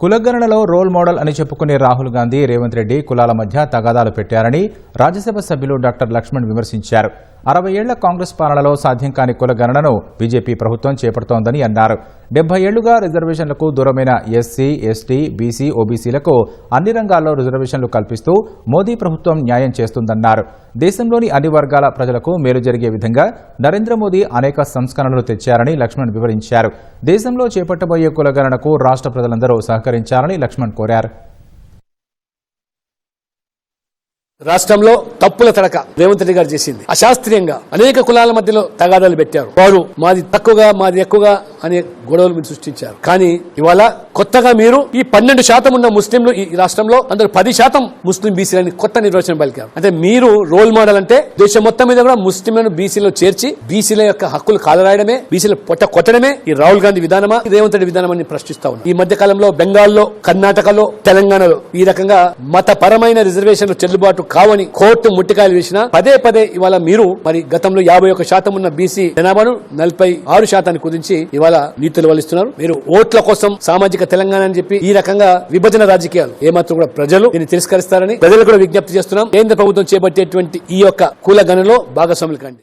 కులగణనలో role model అని చెప్పుకునే రాహుల్ గాంధీ రేవంత్ రెడ్డి కులాల మధ్య తగాదాలు పెట్టారని రాజ్యసభ సభ్యులు డాక్టర్ లక్ష్మణ్ విమర్శించారు. అరవై ఏళ్ళ కాంగ్రెస్ పాలనలో సాధ్యం కాని కులగణనను బీజేపీ ప్రభుత్వం చేపడుతోందని అన్నారు. డెబ్బై ఏళ్ళుగా రిజర్వేషన్లకు దూరమైన ఎస్సీ ఎస్టీ బీసీ ఓబీసీలకు అన్ని రంగాల్లో రిజర్వేషన్లు కల్పిస్తూ మోదీ ప్రభుత్వం న్యాయం చేస్తుందన్నారు. దేశంలోని అన్ని వర్గాల ప్రజలకు మేలు జరిగే విధంగా నరేంద్ర మోదీ అనేక సంస్కరణలు తెచ్చారని లక్ష్మణ్ వివరించారు. దేశంలో చేపట్టబోయే కులగణనకు రాష్ట్ర ప్రజలందరూ సహకరించాలని లక్ష్మణ్ కోరారు. రాష్ట్రంలో తప్పుల తడక రేవంత్ రెడ్డి గారు చేసింది. అశాస్త్రీయంగా అనేక కులాల మధ్యలో తగాదాలు పెట్టారు. వారు మాది తక్కువగా మాది ఎక్కువగా అనే గొడవలు మీరు సృష్టించారు. కానీ ఇవాళ కొత్తగా మీరు ఈ పన్నెండు శాతం ఉన్న ముస్లింలు ఈ రాష్ట్రంలో అందరూ పది శాతం ముస్లిం బీసీలని కొత్త నిర్వచనం పలికారు. అంటే మీరు రోల్ మోడల్ అంటే దేశం మొత్తం మీద కూడా ముస్లింలను బీసీలో చేర్చి బీసీల యొక్క హక్కులు కాలరాయడమే బీసీల పొట్ట కొట్టడమే ఈ రాహుల్ గాంధీ విధానమా రేవంత్ రెడ్డి విధానం అని ప్రశ్నిస్తా ఉన్నారు ఈ మధ్య కాలంలో బెంగాల్లో కర్ణాటకలో తెలంగాణలో ఈ రకంగా మతపరమైన రిజర్వేషన్లు చెల్లుబాటు కావని కోర్టు ముట్టికాయలు వేసిన పదే పదే ఇవాళ మీరు మరి గతంలో యాభై ఒక శాతం ఉన్న బీసీ జనాభాను నలభై ఆరు శాతాన్ని కుదించి ఇవాళ నీతులు వలిస్తున్నారు మీరు ఓట్ల కోసం సామాజిక తెలంగాణ అని చెప్పి ఈ రకంగా విభజన రాజకీయాలు. ఏమాత్రం కూడా ప్రజలు దీన్ని తిరస్కరిస్తారని ప్రజలు కూడా విజ్ఞప్తి చేస్తున్నాం. కేంద్ర ప్రభుత్వం చేపట్టేటువంటి ఈ యొక్క కుల గణలో భాగస్వాములు కండి.